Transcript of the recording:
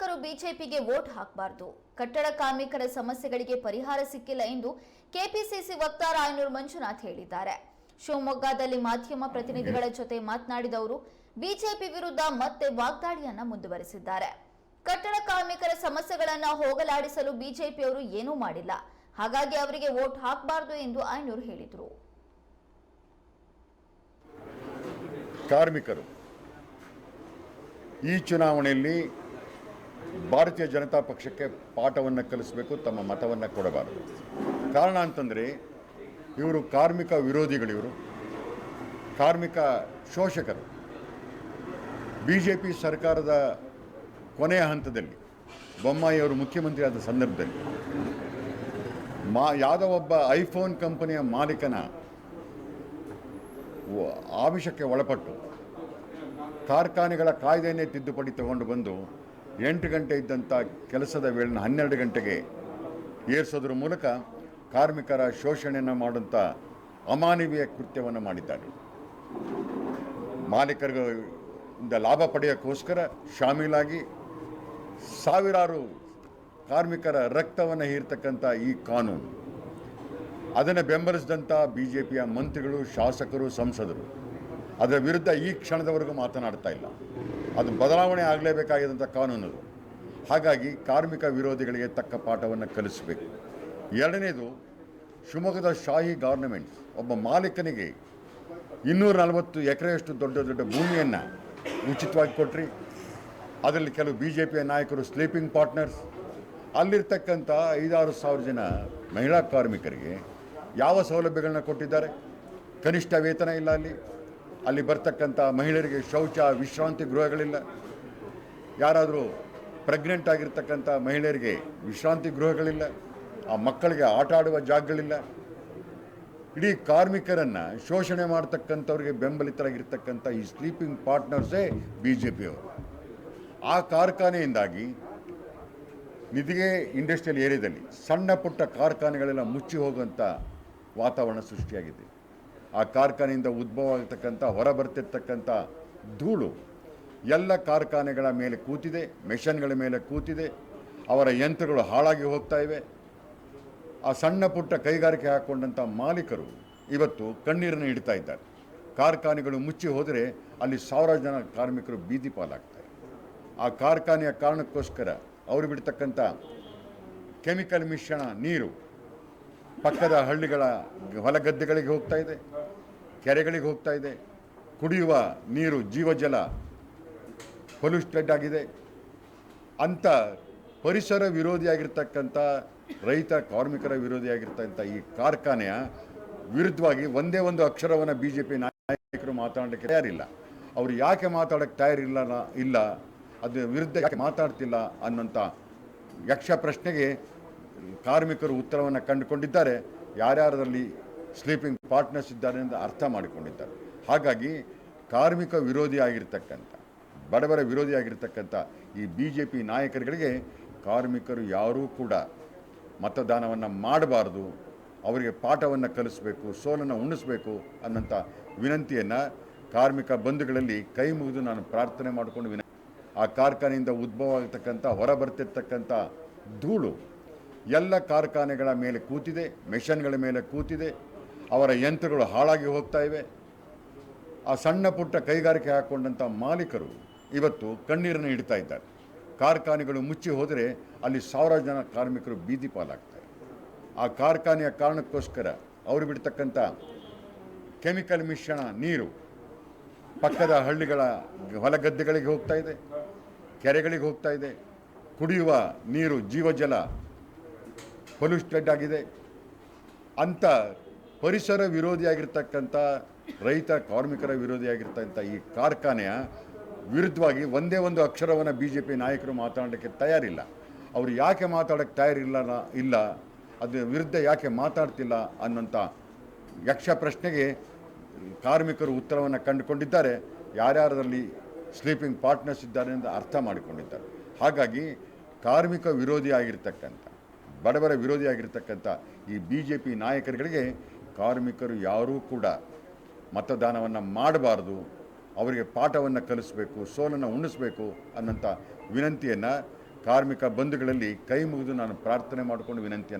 ಕಾರ್ಮಿಕರು ಬಿಜೆಪಿಗೆ ವೋಟ್ ಹಾಕಬಾರದು. ಕಟ್ಟಡ ಕಾರ್ಮಿಕರ ಸಮಸ್ಯೆಗಳಿಗೆ ಪರಿಹಾರ ಸಿಕ್ಕಿಲ್ಲ ಎಂದು ಕೆಪಿಸಿಸಿ ವಕ್ತಾರ ಆಯನೂರು ಮಂಜುನಾಥ್ ಹೇಳಿದ್ದಾರೆ. ಶಿವಮೊಗ್ಗದಲ್ಲಿ ಮಾಧ್ಯಮ ಪ್ರತಿನಿಧಿಗಳ ಜೊತೆ ಮಾತನಾಡಿದ ಅವರು ಬಿಜೆಪಿ ವಿರುದ್ಧ ಮತ್ತೆ ವಾಗ್ದಾಳಿಯನ್ನ ಮುಂದುವರೆಸಿದ್ದಾರೆ. ಕಟ್ಟಡ ಕಾರ್ಮಿಕರ ಸಮಸ್ಯೆಗಳನ್ನ ಹೋಗಲಾಡಿಸಲು ಬಿಜೆಪಿಯವರು ಏನೂ ಮಾಡಿಲ್ಲ. ಹಾಗಾಗಿ ಅವರಿಗೆ ವೋಟ್ ಹಾಕಬಾರದು ಎಂದು ಆಯನೂರು ಹೇಳಿದರು. ಕಾರ್ಮಿಕರು, ಈ ಚುನಾವಣೆಯಲ್ಲಿ ಭಾರತೀಯ ಜನತಾ ಪಕ್ಷಕ್ಕೆ ಪಾಠವನ್ನು ಕಲಿಸಬೇಕು, ತಮ್ಮ ಮತವನ್ನು ಕೊಡಬಾರದು. ಕಾರಣ ಅಂತಂದರೆ, ಇವರು ಕಾರ್ಮಿಕ ವಿರೋಧಿಗಳಿವರು ಕಾರ್ಮಿಕ ಶೋಷಕರು. ಬಿ ಜೆ ಪಿ ಸರ್ಕಾರದ ಕೊನೆಯ ಹಂತದಲ್ಲಿ ಬೊಮ್ಮಾಯಿಯವರು ಮುಖ್ಯಮಂತ್ರಿ ಆದ ಸಂದರ್ಭದಲ್ಲಿ, ಮಾ, ಯಾವುದೋ ಒಬ್ಬ ಐಫೋನ್ ಕಂಪನಿಯ ಮಾಲೀಕನ ಆಮಿಷಕ್ಕೆ ಒಳಪಟ್ಟು, ಕಾರ್ಖಾನೆಗಳ ಕಾಯ್ದೆಯನ್ನೇ ತಿದ್ದುಪಡಿ ತಗೊಂಡು ಬಂದು ಎಂಟು ಗಂಟೆ ಇದ್ದಂಥ ಕೆಲಸದ ವೇಳೆನ ಹನ್ನೆರಡು ಗಂಟೆಗೆ ಏರಿಸೋದ್ರ ಮೂಲಕ ಕಾರ್ಮಿಕರ ಶೋಷಣೆಯನ್ನು ಮಾಡುವಂಥ ಅಮಾನವೀಯ ಕೃತ್ಯವನ್ನು ಮಾಡಿದ್ದಾರೆ. ಮಾಲೀಕರಿಂದ ಲಾಭ ಪಡೆಯೋಕ್ಕೋಸ್ಕರ ಶಾಮೀಲಾಗಿ ಸಾವಿರಾರು ಕಾರ್ಮಿಕರ ರಕ್ತವನ್ನು ಹೀರ್ತಕ್ಕಂಥ ಈ ಕಾನೂನು. ಅದನ್ನು ಬೆಂಬಲಿಸಿದಂಥ ಬಿ ಜೆ ಪಿಯ ಮಂತ್ರಿಗಳು, ಶಾಸಕರು, ಸಂಸದರು. ಅದರ ವಿರುದ್ಧ ಈ ಕ್ಷಣದವರೆಗೂ ಮಾತನಾಡ್ತಾ ಇಲ್ಲ. ಅದು ಬದಲಾವಣೆ ಆಗಲೇಬೇಕಾಗಿದ್ದಂಥ ಕಾನೂನು ಹಾಗಾಗಿ ಕಾರ್ಮಿಕ ವಿರೋಧಿಗಳಿಗೆ ತಕ್ಕ ಪಾಠವನ್ನು ಕಲಿಸಬೇಕು. ಎರಡನೇದು, ಶಿವಮೊಗ್ಗದ ಶಾಹಿ ಗೌರ್ನಮೆಂಟ್ಸ್ ಒಬ್ಬ ಮಾಲೀಕನಿಗೆ ಇನ್ನೂರ ನಲವತ್ತು ಎಕರೆಯಷ್ಟು ದೊಡ್ಡ ದೊಡ್ಡ ಭೂಮಿಯನ್ನು ಉಚಿತವಾಗಿ ಕೊಟ್ರಿ. ಅದರಲ್ಲಿ ಕೆಲವು ಬಿ ಜೆ ಪಿಯ ನಾಯಕರು ಸ್ಲೀಪಿಂಗ್ ಪಾರ್ಟ್ನರ್ಸ್. ಅಲ್ಲಿರ್ತಕ್ಕಂಥ ಐದಾರು ಸಾವಿರ ಜನ ಮಹಿಳಾ ಕಾರ್ಮಿಕರಿಗೆ ಯಾವ ಸೌಲಭ್ಯಗಳನ್ನ ಕೊಟ್ಟಿದ್ದಾರೆ? ಕನಿಷ್ಠ ವೇತನ ಇಲ್ಲ ಅಲ್ಲಿ. ಅಲ್ಲಿ ಬರ್ತಕ್ಕಂಥ ಮಹಿಳೆಯರಿಗೆ ಶೌಚ, ವಿಶ್ರಾಂತಿ ಗೃಹಗಳಿಲ್ಲ. ಯಾರಾದರೂ ಪ್ರೆಗ್ನೆಂಟ್ ಆಗಿರ್ತಕ್ಕಂಥ ಮಹಿಳೆಯರಿಗೆ ವಿಶ್ರಾಂತಿ ಗೃಹಗಳಿಲ್ಲ. ಆ ಮಕ್ಕಳಿಗೆ ಆಟ ಆಡುವ ಜಾಗಗಳಿಲ್ಲ. ಇಡೀ ಕಾರ್ಮಿಕರನ್ನು ಶೋಷಣೆ ಮಾಡ್ತಕ್ಕಂಥವ್ರಿಗೆ ಬೆಂಬಲಿತರಾಗಿರ್ತಕ್ಕಂಥ ಈ ಸ್ಲೀಪಿಂಗ್ ಪಾರ್ಟ್ನರ್ಸೇ ಬಿ ಜೆ ಪಿಯವರು ಆ ಕಾರ್ಖಾನೆಯಿಂದಾಗಿ ನಿದಿಗೆ ಇಂಡಸ್ಟ್ರಿಯಲ್ ಏರಿಯಾದಲ್ಲಿ ಸಣ್ಣ ಪುಟ್ಟ ಕಾರ್ಖಾನೆಗಳೆಲ್ಲ ಮುಚ್ಚಿ ಹೋಗುವಂಥ ವಾತಾವರಣ ಸೃಷ್ಟಿಯಾಗಿದೆ. ಆ ಕಾರ್ಖಾನೆಯಿಂದ ಉದ್ಭವ ಆಗ್ತಕ್ಕಂಥ ಹೊರಬರ್ತಿರ್ತಕ್ಕಂಥ ಧೂಳು ಎಲ್ಲ ಕಾರ್ಖಾನೆಗಳ ಮೇಲೆ ಕೂತಿದೆ, ಮೆಷನ್ಗಳ ಮೇಲೆ ಕೂತಿದೆ. ಅವರ ಯಂತ್ರಗಳು ಹಾಳಾಗಿ ಹೋಗ್ತಾ ಇವೆ. ಆ ಸಣ್ಣ ಪುಟ್ಟ ಕೈಗಾರಿಕೆ ಹಾಕ್ಕೊಂಡಂಥ ಮಾಲೀಕರು ಇವತ್ತು ಕಣ್ಣೀರನ್ನು ಇಡ್ತಾ ಇದ್ದಾರೆ. ಕಾರ್ಖಾನೆಗಳು ಮುಚ್ಚಿ ಹೋದರೆ ಅಲ್ಲಿ ಸಾವಿರಾರು ಜನ ಕಾರ್ಮಿಕರು ಬೀದಿ ಪಾಲಾಗ್ತಾರೆ. ಆ ಕಾರ್ಖಾನೆಯ ಕಾರಣಕ್ಕೋಸ್ಕರ ಅವರು ಬಿಡ್ತಕ್ಕಂಥ ಕೆಮಿಕಲ್ ಮಿಶ್ರಣ ನೀರು ಪಕ್ಕದ ಹಳ್ಳಿಗಳ ಹೊಲಗದ್ದೆಗಳಿಗೆ ಹೋಗ್ತಾ ಇದೆ. ಕೆರೆಗಳಿಗೆ ಹೋಗ್ತಾ ಇದೆ. ಕುಡಿಯುವ ನೀರು, ಜೀವಜಲ ಪೊಲ್ಯೂಸ್ಟೆಡ್ ಆಗಿದೆ ಅಂಥ ಪರಿಸರ ವಿರೋಧಿಯಾಗಿರ್ತಕ್ಕಂಥ ರೈತ, ಕಾರ್ಮಿಕರ ವಿರೋಧಿಯಾಗಿರ್ತಕ್ಕಂಥ ಈ ಕಾರ್ಖಾನೆಯ ವಿರುದ್ಧವಾಗಿ ಒಂದೇ ಒಂದು ಅಕ್ಷರವನ್ನು ಬಿ ಜೆ ಪಿ ನಾಯಕರು ಮಾತಾಡೋಕ್ಕೆ ತಯಾರಿಲ್ಲ. ಅವರು ಯಾಕೆ ಮಾತಾಡೋಕ್ಕೆ ತಯಾರಿಲ್ಲ ಇಲ್ಲ, ಅದರ ವಿರುದ್ಧ ಯಾಕೆ ಮಾತಾಡ್ತಿಲ್ಲ ಅನ್ನೋಂಥ ಯಕ್ಷ ಪ್ರಶ್ನೆಗೆ ಕಾರ್ಮಿಕರು ಉತ್ತರವನ್ನು ಕಂಡುಕೊಂಡಿದ್ದಾರೆ. ಯಾರ್ಯಾರಲ್ಲಿ ಸ್ಲೀಪಿಂಗ್ ಪಾರ್ಟ್ನರ್ಸ್ ಇದ್ದಾರೆ ಎಂದು ಅರ್ಥ ಮಾಡಿಕೊಂಡಿದ್ದಾರೆ. ಹಾಗಾಗಿ ಕಾರ್ಮಿಕ ವಿರೋಧಿ ಆಗಿರ್ತಕ್ಕಂಥ, ಬಡವರ ವಿರೋಧಿ ಆಗಿರ್ತಕ್ಕಂಥ ಈ ಬಿ ಜೆ ಪಿ ನಾಯಕರುಗಳಿಗೆ ಕಾರ್ಮಿಕರು ಯಾರೂ ಕೂಡ ಮತದಾನವನ್ನು ಮಾಡಬಾರ್ದು, ಅವರಿಗೆ ಪಾಠವನ್ನು ಕಲಿಸಬೇಕು, ಸೋಲನ್ನು ಉಣಿಸಬೇಕು ಅನ್ನಂಥ ವಿನಂತಿಯನ್ನು ಕಾರ್ಮಿಕ ಬಂಧುಗಳಲ್ಲಿ ಕೈ ಮುಗಿದು ನಾನು ಪ್ರಾರ್ಥನೆ ಮಾಡಿಕೊಂಡು ವಿನ ಆ ಕಾರ್ಖಾನೆಯಿಂದ ಉದ್ಭವ ಆಗ್ತಕ್ಕಂಥ, ಹೊರಬರ್ತಿರ್ತಕ್ಕಂಥ ಧೂಳು ಎಲ್ಲ ಕಾರ್ಖಾನೆಗಳ ಮೇಲೆ ಕೂತಿದೆ, ಮೆಷನ್ಗಳ ಮೇಲೆ ಕೂತಿದೆ ಅವರ ಯಂತ್ರಗಳು ಹಾಳಾಗಿ ಹೋಗ್ತಾ ಇವೆ. ಆ ಸಣ್ಣ ಪುಟ್ಟ ಕೈಗಾರಿಕೆ ಹಾಕ್ಕೊಂಡಂಥ ಮಾಲೀಕರು ಇವತ್ತು ಕಣ್ಣೀರನ್ನು ಇಡ್ತಾ ಇದ್ದಾರೆ. ಕಾರ್ಖಾನೆಗಳು ಮುಚ್ಚಿ ಹೋದರೆ ಅಲ್ಲಿ ಸಾವಿರಾರು ಜನ ಕಾರ್ಮಿಕರು ಬೀದಿ ಪಾಲಾಗ್ತಾರೆ. ಆ ಕಾರ್ಖಾನೆಯ ಕಾರಣಕ್ಕೋಸ್ಕರ ಅವರು ಬಿಡ್ತಕ್ಕಂಥ ಕೆಮಿಕಲ್ ಮಿಶ್ರಣ ನೀರು ಪಕ್ಕದ ಹಳ್ಳಿಗಳ ಹೊಲಗದ್ದೆಗಳಿಗೆ ಹೋಗ್ತಾ ಇದೆ, ಕೆರೆಗಳಿಗೆ ಹೋಗ್ತಾ ಇದೆ. ಕುಡಿಯುವ ನೀರು ಜೀವಜಲ ಪೊಲ್ಯೂಸ್ಟೆಡ್ ಆಗಿದೆ. ಅಂಥ ಪರಿಸರ ವಿರೋಧಿಯಾಗಿರ್ತಕ್ಕಂಥ ರೈತ ಕಾರ್ಮಿಕರ ವಿರೋಧಿಯಾಗಿರ್ತಕ್ಕಂಥ ಈ ಕಾರ್ಖಾನೆಯ ವಿರುದ್ಧವಾಗಿ ಒಂದೇ ಒಂದು ಅಕ್ಷರವನ್ನು ಬಿ ಜೆ ಪಿ ನಾಯಕರು ಮಾತಾಡೋಕ್ಕೆ ತಯಾರಿಲ್ಲ. ಅವರು ಯಾಕೆ ಮಾತಾಡೋಕ್ಕೆ ತಯಾರಿಲ್ಲ ಇಲ್ಲ, ಅದರ ವಿರುದ್ಧ ಯಾಕೆ ಮಾತಾಡ್ತಿಲ್ಲ ಅನ್ನೋಂಥ ಯಕ್ಷ ಪ್ರಶ್ನೆಗೆ ಕಾರ್ಮಿಕರು ಉತ್ತರವನ್ನು ಕಂಡುಕೊಂಡಿದ್ದಾರೆ. ಯಾರ್ಯಾರಲ್ಲಿ ಸ್ಲೀಪಿಂಗ್ ಪಾರ್ಟ್ನರ್ಸ್ ಇದ್ದಾರೆ ಅಂತ ಅರ್ಥ ಮಾಡಿಕೊಂಡಿದ್ದಾರೆ. ಹಾಗಾಗಿ ಕಾರ್ಮಿಕ ವಿರೋಧಿ ಆಗಿರ್ತಕ್ಕಂಥ ಬಡವರ ವಿರೋಧಿ ಆಗಿರ್ತಕ್ಕಂಥ ಈ ಬಿ ಜೆ ಪಿ ನಾಯಕರುಗಳಿಗೆ ಕಾರ್ಮಿಕರು ಯಾರೂ ಕೂಡ ಮತದಾನವನ್ನು ಮಾಡಬಾರ್ದು, ಅವರಿಗೆ ಪಾಠವನ್ನು ಕಲಿಸಬೇಕು, ಸೋಲನ್ನು ಉಣಿಸಬೇಕು ಅನ್ನೋಂಥ ವಿನಂತಿಯನ್ನು ಕಾರ್ಮಿಕ ಬಂಧುಗಳಲ್ಲಿ ಕೈ ಮುಗಿದು ನಾನು ಪ್ರಾರ್ಥನೆ ಮಾಡಿಕೊಂಡು ವಿನಂತಿಯನ್ನು